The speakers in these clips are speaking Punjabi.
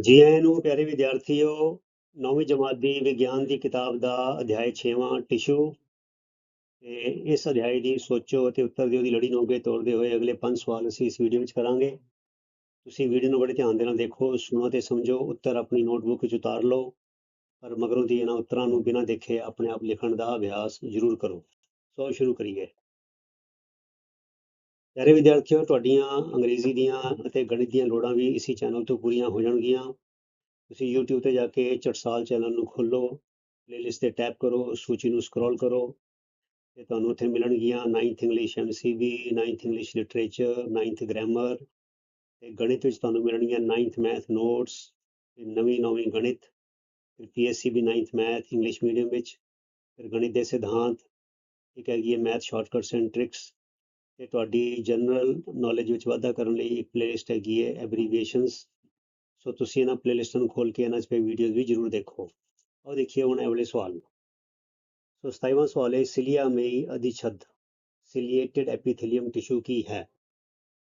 ਜੀ ਆਇਆਂ ਨੂੰ ਪਿਆਰੇ ਵਿਦਿਆਰਥੀਓ, ਨੌਵੀਂ ਜਮਾਤ ਦੀ ਵਿਗਿਆਨ ਦੀ ਕਿਤਾਬ ਦਾ ਅਧਿਆਇ 6ਵਾਂ ਟਿਸ਼ੂ, ਤੇ ਇਸ ਅਧਿਆਇ ਦੀ ਸੋਚੋ ਅਤੇ ਉੱਤਰ ਦਿਓ ਦੀ ਲੜੀ ਨੂੰ ਅੱਗੇ ਤੋਰਦੇ ਹੋਏ ਅਗਲੇ ਪੰਜ ਸਵਾਲ ਅਸੀਂ ਇਸ ਵੀਡੀਓ ਵਿੱਚ ਕਰਾਂਗੇ। ਤੁਸੀਂ ਵੀਡੀਓ ਨੂੰ ਬੜੇ ਧਿਆਨ ਦੇ ਨਾਲ ਦੇਖੋ, ਸੁਣੋ ਤੇ ਸਮਝੋ, ਉੱਤਰ ਆਪਣੀ ਨੋਟਬੁੱਕ ਵਿੱਚ ਉਤਾਰ ਲਓ, ਪਰ ਮਗਰੋਂ ਦੀ ਇਹਨਾਂ ਉੱਤਰਾਂ ਨੂੰ ਬਿਨਾਂ ਦੇਖੇ ਆਪਣੇ ਆਪ ਲਿਖਣ ਦਾ ਅਭਿਆਸ ਜ਼ਰੂਰ ਕਰੋ। ਸੋ ਸ਼ੁਰੂ ਕਰੀਏ। ਪਿਆਰੇ ਵਿਦਿਆਰਥੀਓ, ਤੁਹਾਡੀਆਂ ਅੰਗਰੇਜ਼ੀ ਦੀਆਂ ਅਤੇ ਗਣਿਤ ਦੀਆਂ ਲੋੜਾਂ ਵੀ ਇਸੇ ਚੈਨਲ ਤੋਂ ਪੂਰੀਆਂ ਹੋ ਜਾਣਗੀਆਂ। ਤੁਸੀਂ YouTube ਤੇ ਜਾ ਕੇ ਚਟਸਾਲ ਚੈਨਲ ਨੂੰ ਖੋਲੋ ਪਲੇਲਿਸਟ ਤੇ ਟੈਪ ਕਰੋ, ਸੂਚੀ ਨੂੰ ਸਕਰੋਲ ਕਰੋ ਤੇ ਤੁਹਾਨੂੰ ਉੱਥੇ ਮਿਲਣਗੀਆਂ 9th English MCB 9th English literature 9th grammar ਤੇ ਗਣਿਤ ਵਿੱਚ ਤੁਹਾਨੂੰ ਮਿਲਣਗੀਆਂ 9th ਮੈਥ ਨੋਟਸ ਤੇ ਨਵੀਂ ਨਵੀਂ ਗਣਿਤ, ਫਿਰ PSCB 9th math English medium ਵਿੱਚ, ਫਿਰ ਗਣਿਤ ਦੇ ਸਿਧਾਂਤ, ਇੱਕ ਹੈਗੀ ਹੈ ਮੈਥ ਸ਼ਾਰਟਕਟਸ ਐਂਡ ਟ੍ਰਿਕਸ ਤੇ ਤੁਹਾਡੀ ਜਨਰਲ ਨੌਲੇਜ ਵਿੱਚ ਵਾਧਾ ਕਰਨ ਲਈ ਇੱਕ ਪਲੇਲਿਸਟ ਹੈਗੀ ਹੈ ਐਬਰੀਵੀਏਸ਼ਨਸ ਸੋ ਤੁਸੀਂ ਇਹਨਾਂ ਪਲੇਲਿਸਟਾਂ ਨੂੰ ਖੋਲ ਕੇ ਇਹਨਾਂ 'ਚ ਪੇ ਵੀਡੀਓਜ਼ ਵੀ ਜ਼ਰੂਰ ਦੇਖੋ। ਆਓ ਦੇਖੀਏ ਹੁਣ ਇਹ ਵਾਲੇ ਸਵਾਲ ਸੋ 27ਵਾਂ ਸਵਾਲ ਹੈ, ਸਿਲੀਆ ਮੇਈ ਅਧਿਛਦ ਸਿਲੀਏਟਡ ਐਪੀਥੀਲੀਅਮ ਟਿਸ਼ੂ ਕੀ ਹੈ?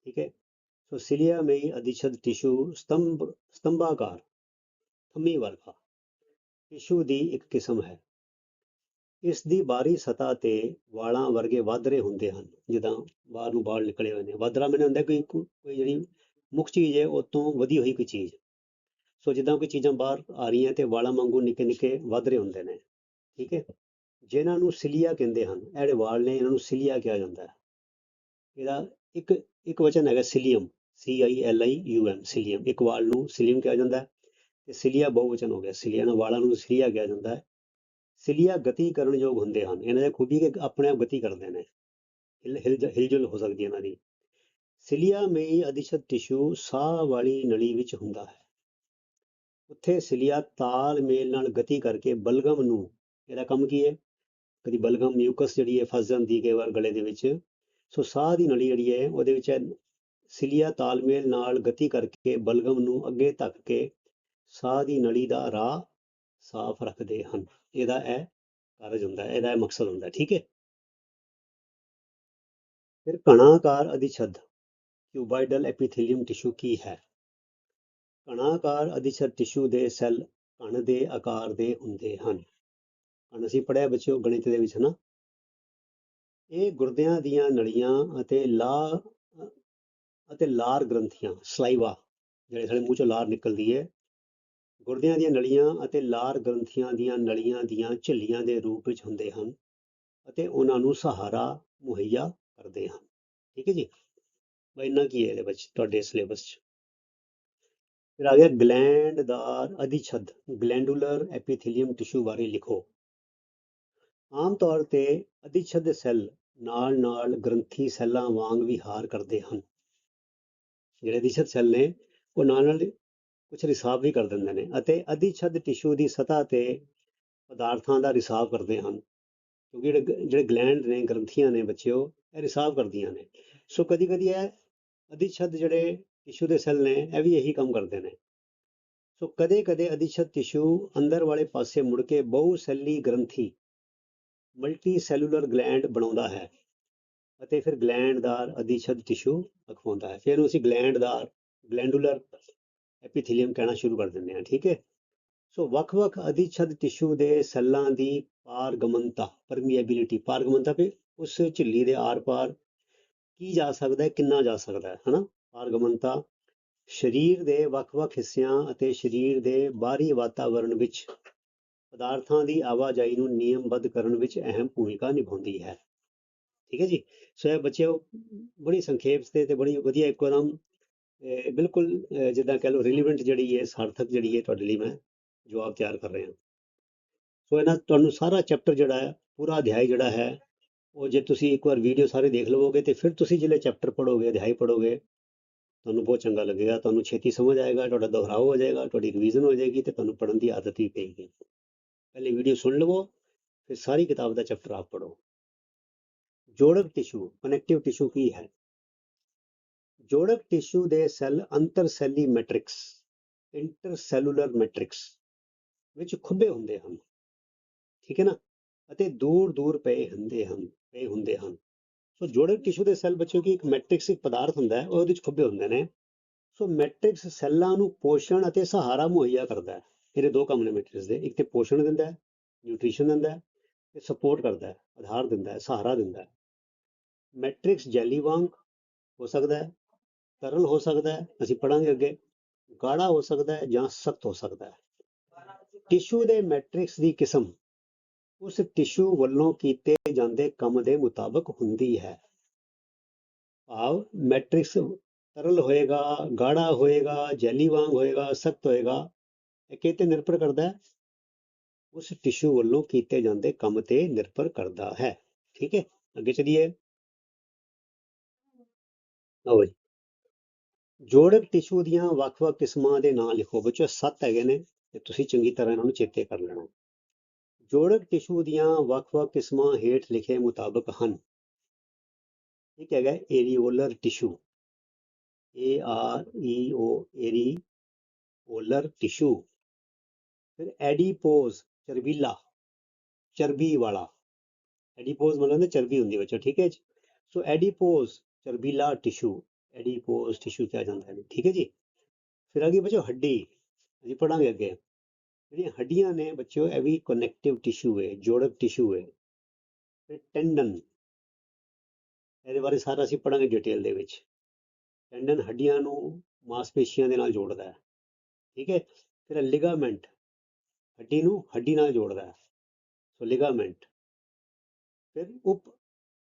ਠੀਕ ਹੈ? ਸੋ ਸਿਲੀਆ ਮੇਈ ਅਧਿਛਦ ਟਿਸ਼ੂ ਸਤੰਭ ਸਤੰਭਾਕਾਰ, ਥੰਮੀ ਵਰਗਾ। ਟਿਸ਼ੂ ਦੀ ਇੱਕ ਕਿਸਮ ਹੈ। ਇਸ ਦੀ ਬਾਹਰੀ ਸਤ੍ਹਾ ਤੇ ਵਾਲਾਂ ਵਰਗੇ ਵਾਧਰੇ ਹੁੰਦੇ ਹਨ, ਜਿੱਦਾਂ ਬਾਹਰ ਨੂੰ ਵਾਲ ਨਿਕਲੇ ਹੋਏ ਨੇ। ਵਾਧਰਾ ਮੈਨੂੰ ਹੁੰਦਾ ਕੋਈ ਕੋਈ ਜਿਹੜੀ ਮੁੱਖ ਚੀਜ਼ ਹੈ, ਉਹ ਤੋਂ ਵਧੀ ਹੋਈ ਕੋਈ ਚੀਜ਼। ਸੋ ਜਿੱਦਾਂ ਕੋਈ ਚੀਜ਼ਾਂ ਬਾਹਰ ਆ ਰਹੀਆਂ ਤੇ ਵਾਲਾਂ ਵਾਂਗੂ ਨਿੱਕੇ ਨਿੱਕੇ ਵਾਧਰੇ ਹੁੰਦੇ ਨੇ, ਠੀਕ ਹੈ? ਜਿਨ੍ਹਾਂ ਨੂੰ ਸਿਲੀਆ ਕਹਿੰਦੇ ਹਨ, ਇਹ ਵਾਲ ਨੇ, ਇਹਨਾਂ ਨੂੰ ਸਿਲੀਆ ਕਿਹਾ ਜਾਂਦਾ ਹੈ। ਇਹਦਾ ਇੱਕ ਇੱਕ ਵਚਨ ਹੈਗਾ cilium C I L I U M cilium. ਇੱਕ ਵਾਲ ਨੂੰ ਸਿਲੀਅਮ ਕਿਹਾ ਜਾਂਦਾ ਹੈ ਤੇ ਸਿਲੀਆ ਬਹੁਵਚਨ ਹੋ ਗਿਆ। ਸਿਲੀਆ ਨਾਲ ਵਾਲਾਂ ਨੂੰ ਸਿਲੀਆ ਕਿਹਾ ਜਾਂਦਾ ਹੈ। ਸਿਲੀਆ ਗਤੀ ਕਰਨ ਯੋਗ ਹੁੰਦੇ ਹਨ। ਇਹਨਾਂ ਦੇ ਖੂਬੀ ਕਿ ਆਪਣੇ ਆਪ ਗਤੀ ਕਰਦੇ ਨੇ। ਹਿਲ ਹਿਲ ਹਿਲਜੁਲ ਹੋ ਸਕਦੀ ਹੈ ਇਹਨਾਂ ਦੀ। ਸਿਲੀਆ ਮੇਈ ਅਧਿਸ਼ਤ ਟਿਸ਼ੂ ਸਾਹ ਵਾਲੀ ਨਲੀ ਵਿੱਚ ਹੁੰਦਾ ਹੈ। ਉੱਥੇ ਸਿਲੀਆ ਤਾਲਮੇਲ ਨਾਲ ਗਤੀ ਕਰਕੇ ਬਲਗਮ ਨੂੰ, ਇਹਦਾ ਕੰਮ ਕੀ ਹੈ? ਕਦੀ ਬਲਗਮ ਮਿਊਕਸ ਜਿਹੜੀ ਹੈ, ਫਸ ਜਾਂਦੀ ਕਈ ਵਾਰ ਗਲੇ ਦੇ ਵਿੱਚ। ਸੋ ਸਾਹ ਦੀ ਨਲੀ ਜਿਹੜੀ ਹੈ, ਉਹਦੇ ਵਿੱਚ ਸਿਲੀਆ ਤਾਲਮੇਲ ਨਾਲ ਗਤੀ ਕਰਕੇ ਬਲਗਮ ਨੂੰ ਅੱਗੇ ਧੱਕ ਕੇ ਸਾਹ ਦੀ ਨਲੀ ਦਾ ਰਾਹ ਸਾਫ਼ ਰੱਖਦੇ ਹਨ। ਇਹਦਾ ਇਹ ਕਾਰਜ ਹੁੰਦਾ ਹੈ ਇਹਦਾ ਇਹ ਮਕਸਦ ਹੁੰਦਾ ਹੈ ਠੀਕ ਹੈ? ਫਿਰ ਕਣਾਕਾਰ ਅਧਿਛਦ ਕਿਊਬਾਇਡਲ ਐਪੀਥੀਲੀਅਮ ਟਿਸ਼ੂ ਕੀ ਹੈ? ਕਣਾਕਾਰ ਅਧਿਛਦ ਟਿਸ਼ੂ ਦੇ ਸੈੱਲ ਕਣ ਦੇ ਆਕਾਰ ਦੇ ਹੁੰਦੇ ਹਨ। ਕਣ ਅਸੀਂ ਪੜਿਆ ਬੱਚਿਓ ਗਣਿਤ ਦੇ ਵਿੱਚ ਨਾ ਇਹ ਗੁਰਦਿਆਂ ਦੀਆਂ ਨਲੀਆਂ ਅਤੇ ਲਾ ਅਤੇ ਲਾਰ ਗ੍ਰੰਥੀਆਂ, ਸਲਾਈਵਾ, ਜਿਹੜੇ ਸਾਡੇ ਮੂੰਹ ਚੋਂ ਲਾਰ ਨਿਕਲਦੀ ਹੈ ਗੁਰਦਿਆਂ ਦੀਆਂ ਨਲੀਆਂ ਅਤੇ ਲਾਰ ਗ੍ਰੰਥੀਆਂ ਦੀਆਂ ਨਲੀਆਂ ਦੀਆਂ ਝਿੱਲੀਆਂ ਦੇ ਰੂਪ ਵਿੱਚ ਹੁੰਦੇ ਹਨ ਅਤੇ ਉਹਨਾਂ ਨੂੰ ਸਹਾਰਾ, ਮੁਹੱਈਆ ਕਰਦੇ ਹਨ। ਠੀਕ ਹੈ ਜੀ? ਬਈ ਇੰਨਾ ਕੀ ਹੈ ਇਹਦੇ ਵਿੱਚ, ਤੁਹਾਡੇ ਸਿਲੇਬਸ 'ਚ? ਫਿਰ ਆ ਗਿਆ ਗਲੈਂਡਦਾਰ ਅਧਿਛਦ, ਗਲੈਂਡੂਲਰ ਐਪੀਥੀਲੀਅਮ ਟਿਸ਼ੂ ਬਾਰੇ ਲਿਖੋ। ਆਮ ਤੌਰ ਤੇ ਅਧਿਛਦ ਸੈੱਲ ਨਾਲ ਨਾਲ ਗ੍ਰੰਥੀ ਸੈੱਲਾਂ ਵਾਂਗ ਵਿਹਾਰ ਕਰਦੇ ਹਨ। ਜਿਹੜੇ ਅਧਿਛਦ ਸੈੱਲ ਨੇ ਉਹ ਨਾਲ ਨਾਲ ਕੁਝ ਰਿਸਾਵ ਵੀ ਕਰ ਦਿੰਦੇ ਨੇ ਅਤੇ ਅਧਿਛਦ ਟਿਸ਼ੂ ਦੀ ਸਤਹ ਤੇ ਪਦਾਰਥਾਂ ਦਾ ਰਿਸਾਵ ਕਰਦੇ ਹਨ। ਕਿਉਂਕਿ ਜਿਹੜੇ ਜਿਹੜੇ ਗਲੈਂਡ ਨੇ, ਗ੍ਰੰਥੀਆਂ ਨੇ ਬੱਚਿਓ, ਇਹ ਰਿਸਾਵ ਕਰਦੀਆਂ ਨੇ। ਸੋ ਕਦੀ ਕਦੀ ਇਹ ਅਧਿਛਦ ਜਿਹੜੇ ਟਿਸ਼ੂ ਦੇ ਸੈੱਲ ਨੇ, ਇਹ ਵੀ ਇਹੀ ਕੰਮ ਕਰਦੇ ਨੇ। ਸੋ ਕਦੇ ਕਦੇ ਅਧਿਛਦ ਟਿਸ਼ੂ ਅੰਦਰ ਵਾਲੇ ਪਾਸੇ ਮੁੜ ਕੇ ਬਹੁ ਸੈਲੀ ਗ੍ਰੰਥੀ ਮਲਟੀ ਸੈਲੂਲਰ ਗਲੈਂਡ ਬਣਾਉਂਦਾ ਹੈ ਅਤੇ ਫਿਰ ਗਲੈਂਡਦਾਰ ਅਧਿਛਦ ਟਿਸ਼ੂ ਅਖਵਾਉਂਦਾ ਹੈ। ਫਿਰ ਅਸੀਂ ਗਲੈਂਡਦਾਰ ਗਲੈਂਡੂਲਰ ਐਪੀਥੀਲੀਅਮ ਕਹਿਣਾ ਸ਼ੁਰੂ ਕਰ ਦਿੰਦੇ ਹਾਂ, ਠੀਕ ਹੈ? ਸੋ ਵੱਖ-ਵੱਖ ਅਧਿਛਦ ਟਿਸ਼ੂ ਦੇ ਸੈੱਲਾਂ ਦੀ ਪਾਰਗਮਨਤਾ ਪਰਮੀਏਬਿਲਿਟੀ ਪਾਰਗਮਨਤਾ ਵੀ ਉਸ ਝਿੱਲੀ ਦੇ ਆਰ-ਪਾਰ ਕੀ ਜਾ ਸਕਦਾ ਹੈ, ਕਿੰਨਾ ਜਾ ਸਕਦਾ ਹੈ, ਹਨਾ? ਪਾਰਗਮਨਤਾ ਸਰੀਰ ਦੇ ਵੱਖ-ਵੱਖ ਹਿੱਸਿਆਂ ਅਤੇ ਸਰੀਰ ਦੇ ਬਾਹਰੀ ਵਾਤਾਵਰਣ ਵਿੱਚ ਪਦਾਰਥਾਂ ਦੀ ਆਵਾਜਾਈ ਨੂੰ ਨਿਯਮਬੱਧ ਕਰਨ ਵਿੱਚ ਅਹਿਮ ਭੂਮਿਕਾ ਨਿਭਾਉਂਦੀ ਹੈ। ਠੀਕ ਹੈ ਜੀ? ਸੋ ਇਹ ਬੱਚਿਓ, ਬੜੀ ਸੰਖੇਪ ਤੇ ਤੇ ਬੜੀ ਵਧੀਆ ਇੱਕੋਦਮ ਬਿਲਕੁਲ ਜਿੱਦਾਂ ਕਹ ਲਓ ਰਿਲੀਵੈਂਟ ਜਿਹੜੀ ਹੈ, ਸਾਰਥਕ ਜਿਹੜੀ ਹੈ ਤੁਹਾਡੇ ਲਈ ਮੈਂ ਜਵਾਬ ਤਿਆਰ ਕਰ ਰਿਹਾ। ਸੋ ਇਹਨਾਂ ਤੁਹਾਨੂੰ ਸਾਰਾ ਚੈਪਟਰ ਜਿਹੜਾ ਹੈ, ਪੂਰਾ ਅਧਿਆਇ ਜਿਹੜਾ ਹੈ, ਉਹ ਜੇ ਤੁਸੀਂ ਇੱਕ ਵਾਰ ਵੀਡੀਓ ਸਾਰੇ ਦੇਖ ਲਵੋਗੇ ਤੇ ਫਿਰ ਤੁਸੀਂ ਜਿਹੜੇ ਚੈਪਟਰ ਪੜੋਗੇ ਅਧਿਆਇ ਪੜੋਗੇ ਤੁਹਾਨੂੰ ਬਹੁਤ ਚੰਗਾ ਲੱਗੇਗਾ, ਤੁਹਾਨੂੰ ਛੇਤੀ ਸਮਝ ਆਏਗਾ, ਤੁਹਾਡਾ ਦੁਹਰਾਓ ਹੋ ਜਾਏਗਾ, ਤੁਹਾਡੀ ਰਿਵੀਜ਼ਨ ਹੋ ਜਾਏਗੀ ਤੇ ਤੁਹਾਨੂੰ ਪੜ੍ਹਨ ਦੀ ਆਦਤ ਵੀ ਪਏਗੀ। ਪਹਿਲੇ ਵੀਡੀਓ ਸੁਣ ਲਵੋ, ਫਿਰ ਸਾਰੀ ਕਿਤਾਬ ਦਾ ਚੈਪਟਰ ਆਪ ਪੜੋ ਜੋੜਕ ਟਿਸ਼ੂ ਕਨੈਕਟਿਵ ਟਿਸ਼ੂ ਕੀ ਹੈ? ਜੋੜਕ ਟਿਸ਼ੂ ਦੇ ਸੈੱਲ ਅੰਤਰਸੈਲੀ ਮੈਟ੍ਰਿਕਸ ਇੰਟਰਸੈਲੂਲਰ ਮੈਟ੍ਰਿਕਸ ਵਿੱਚ ਖੁੱਬੇ ਹੁੰਦੇ ਹਨ। ਠੀਕ ਹੈ ਨਾ? ਅਤੇ ਦੂਰ ਦੂਰ ਪਏ ਹੁੰਦੇ ਹਨ, ਪਏ ਹੁੰਦੇ ਹਨ। ਸੋ ਜੋੜਕ ਟਿਸ਼ੂ ਦੇ ਸੈੱਲ ਬੱਚਿਓ ਕਿ ਇੱਕ ਮੈਟ੍ਰਿਕਸ ਇੱਕ ਪਦਾਰਥ ਹੁੰਦਾ ਹੈ, ਉਹਦੇ ਵਿੱਚ ਖੁੱਬੇ ਹੁੰਦੇ ਨੇ। ਸੋ ਮੈਟ੍ਰਿਕਸ ਸੈੱਲਾਂ ਨੂੰ ਪੋਸ਼ਣ ਅਤੇ ਸਹਾਰਾ ਮੁਹੱਈਆ ਕਰਦਾ ਹੈ। ਇਹਦੇ ਦੋ ਕੰਮ ਨੇ ਮੈਟ੍ਰਿਕਸ ਦੇ। ਇੱਕ ਤੇ ਪੋਸ਼ਣ ਦਿੰਦਾ ਹੈ, ਨਿਊਟ੍ਰੀਸ਼ਨ ਦਿੰਦਾ ਹੈ ਤੇ ਸਪੋਰਟ ਕਰਦਾ ਹੈ, ਆਧਾਰ ਦਿੰਦਾ ਹੈ, ਸਹਾਰਾ ਦਿੰਦਾ ਹੈ। ਮੈਟ੍ਰਿਕਸ ਜੈਲੀ ਵਾਂਗ ਹੋ ਸਕਦਾ ਹੈ ਤਰਲ ਹੋ ਸਕਦਾ ਹੈ, ਅਸੀਂ ਪੜਾਂਗੇ ਅੱਗੇ। ਗਾੜਾ ਹੋ ਸਕਦਾ ਹੈ ਜਾਂ ਸਖਤ ਹੋ ਸਕਦਾ ਹੈ। ਟਿਸ਼ੂ ਦੇ ਮੈਟ੍ਰਿਕਸ ਦੀ ਕਿਸਮ ਉਸ ਟਿਸ਼ੂ ਵੱਲੋਂ ਕੀਤੇ ਜਾਂਦੇ ਕੰਮ ਦੇ ਮੁਤਾਬਕ ਹੁੰਦੀ ਹੈ। ਭਾਵ ਮੈਟ੍ਰਿਕਸ ਤਰਲ ਹੋਏਗਾ, ਗਾੜਾ ਹੋਏਗਾ, ਜੈਲੀ ਵਾਂਗ ਹੋਏਗਾ, ਸਖਤ ਹੋਏਗਾ, ਇਹ ਕਿਤੇ ਨਿਰਭਰ ਕਰਦਾ ਹੈ? ਉਸ ਟਿਸ਼ੂ ਵੱਲੋਂ ਕੀਤੇ ਜਾਂਦੇ ਕੰਮ ਤੇ ਨਿਰਭਰ ਕਰਦਾ ਹੈ। ਠੀਕ ਹੈ, ਅੱਗੇ ਚਲੀਏ। ਲਓ ਜੀ। ਜੋੜਕ ਟਿਸ਼ੂ ਦੀਆਂ ਵੱਖ-ਵੱਖ ਕਿਸਮਾਂ ਦੇ ਨਾਂ ਲਿਖੋ ਬੱਚੋ ਸੱਤ ਹੈਗੇ ਨੇ ਤੇ ਤੁਸੀਂ ਚੰਗੀ ਤਰ੍ਹਾਂ ਇਹਨਾਂ ਨੂੰ ਚੇਤੇ ਕਰ ਲੈਣਾ। ਜੋੜਕ ਟਿਸ਼ੂ ਦੀਆਂ ਵੱਖ-ਵੱਖ ਕਿਸਮਾਂ ਹੇਠ ਲਿਖੇ ਮੁਤਾਬਕ ਹਨ। ਇੱਕ ਹੈਗਾ areolar tissue. A R E O areolar tissue. ਫਿਰ ਐਡੀਪੋਜ਼ ਚਰਬੀਲਾ, ਚਰਬੀ ਵਾਲਾ। ਐਡੀਪੋਜ਼ ਮਤਲਬ ਨਾ ਚਰਬੀ ਹੁੰਦੀ ਬੱਚੋ ਠੀਕ ਹੈ ਜੀ? ਸੋ ਐਡੀਪੋਜ਼ ਚਰਬੀਲਾ ਟਿਸ਼ੂ। ਐਡੀਪੋਜ਼ ਟਿਸ਼ੂ ਕਿਹਾ ਜਾਂਦਾ ਹੈ ਠੀਕ ਹੈ ਜੀ? ਫਿਰ ਅੱਗੇ ਬੱਚੋ ਹੱਡੀ, ਅਸੀਂ ਪੜਾਂਗੇ ਅੱਗੇ। ਜਿਹੜੀਆਂ ਹੱਡੀਆਂ ਨੇ ਬੱਚਿਓ, ਇਹ ਵੀ ਕਨੈਕਟਿਵ ਟਿਸ਼ੂ ਹੈ ਜੋੜਕ ਟਿਸ਼ੂ ਹੈ ਫਿਰ ਟੈਂਡਨ ਇਹਦੇ ਬਾਰੇ ਸਾਰਾ ਅਸੀਂ ਪੜਾਂਗੇ ਡਿਟੇਲ ਦੇ ਵਿੱਚ। ਟੈਂਡਨ ਹੱਡੀਆਂ ਨੂੰ ਮਾਸਪੇਸ਼ੀਆਂ ਦੇ ਨਾਲ ਜੋੜਦਾ ਹੈ, ਠੀਕ ਹੈ? ਫਿਰ ਲਿਗਾਮੈਂਟ ਹੱਡੀ ਨੂੰ ਹੱਡੀ ਨਾਲ ਜੋੜਦਾ ਹੈ, ਸੋ ਲਿਗਾਮੈਂਟ ਫਿਰ ਉਪ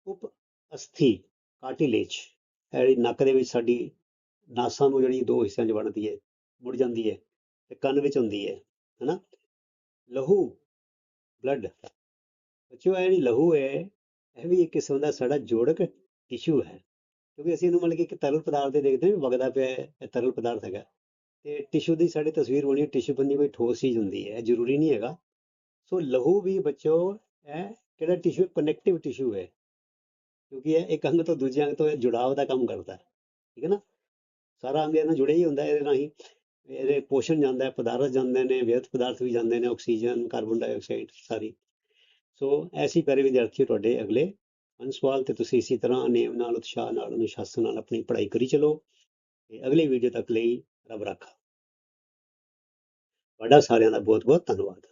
ਉਪ ਅਸਥੀ ਕਾਰਟਿਲੇਜ ਜਿਹੜੀ ਨੱਕ ਦੇ ਵਿੱਚ ਸਾਡੀ ਨਾਸਾਂ ਨੂੰ ਜਿਹੜੀ ਦੋ ਹਿੱਸਿਆਂ 'ਚ ਵੰਡਦੀ ਹੈ, ਮੁੜ ਜਾਂਦੀ ਹੈ ਤੇ ਕੰਨ ਵਿੱਚ ਹੁੰਦੀ ਹੈ, ਹੈਨਾ? ਲਹੂ ਬਲੱਡ ਬੱਚਿਓ, ਇਹ ਜਿਹੜੀ ਲਹੂ ਹੈ, ਇਹ ਵੀ ਇੱਕ ਕਿਸਮ ਦਾ ਸਾਡਾ ਜੋੜਕ ਟਿਸ਼ੂ ਹੈ ਕਿਉਂਕਿ ਅਸੀਂ ਇਹਨੂੰ ਮਤਲਬ ਕਿ ਇੱਕ ਤਰਲ ਪਦਾਰਥ ਦੇ ਦੇਖਦੇ ਹਾਂ ਵੀ ਵਗਦਾ ਪਿਆ ਇਹ ਤਰਲ ਪਦਾਰਥ ਹੈਗਾ ਤੇ ਟਿਸ਼ੂ ਦੀ ਸਾਡੀ ਤਸਵੀਰ ਬਣੀ ਟਿਸ਼ੂ ਬੰਦੀ ਕੋਈ ਠੋਸ ਚੀਜ਼ ਹੁੰਦੀ ਹੈ, ਇਹ ਜ਼ਰੂਰੀ ਨਹੀਂ ਹੈਗਾ। ਸੋ ਲਹੂ ਵੀ ਬੱਚਿਓ, ਇਹ ਕਿਹੜਾ ਟਿਸ਼ੂ ਕਨੈਕਟਿਵ ਟਿਸ਼ੂ ਹੈ। ਕਿਉਂਕਿ ਇਹ ਇੱਕ ਅੰਗ ਤੋਂ ਦੂਜੇ ਅੰਗ ਤੋਂ ਇਹ ਜੁੜਾਵ ਦਾ ਕੰਮ ਕਰਦਾ ਹੈ, ਠੀਕ ਹੈ ਨਾ? ਸਾਰਾ ਅੰਗ ਇਹਨਾਂ ਜੁੜਿਆ ਹੀ ਹੁੰਦਾ ਹੈ, ਇਹਦੇ ਰਾਹੀਂ ਇਹਦੇ ਪੋਸ਼ਣ ਜਾਂਦਾ ਹੈ, ਪਦਾਰਥ ਜਾਂਦੇ ਨੇ, ਵਿਅਰਥ ਪਦਾਰਥ ਵੀ ਜਾਂਦੇ ਨੇ, ਆਕਸੀਜਨ, ਕਾਰਬਨ ਡਾਈਆਕਸਾਈਡ ਸਾਰੀ। ਸੋ ਐਸੀ ਪਿਆਰੇ ਵਿਦਿਆਰਥੀ ਤੁਹਾਡੇ ਅਗਲੇ ਪੰਜ ਸਵਾਲ ਤੇ ਤੁਸੀਂ ਇਸੇ ਤਰ੍ਹਾਂ ਨੇਮ ਨਾਲ, ਉਤਸ਼ਾਹ ਨਾਲ, ਅਨੁਸ਼ਾਸਨ ਨਾਲ ਆਪਣੀ ਪੜ੍ਹਾਈ ਕਰੀ ਚਲੋ ਤੇ ਅਗਲੀ ਵੀਡੀਓ ਤੱਕ ਲਈ ਰੱਬ ਰਾਖਾ। ਤੁਹਾਡਾ ਸਾਰਿਆਂ ਦਾ ਬਹੁਤ ਬਹੁਤ ਧੰਨਵਾਦ।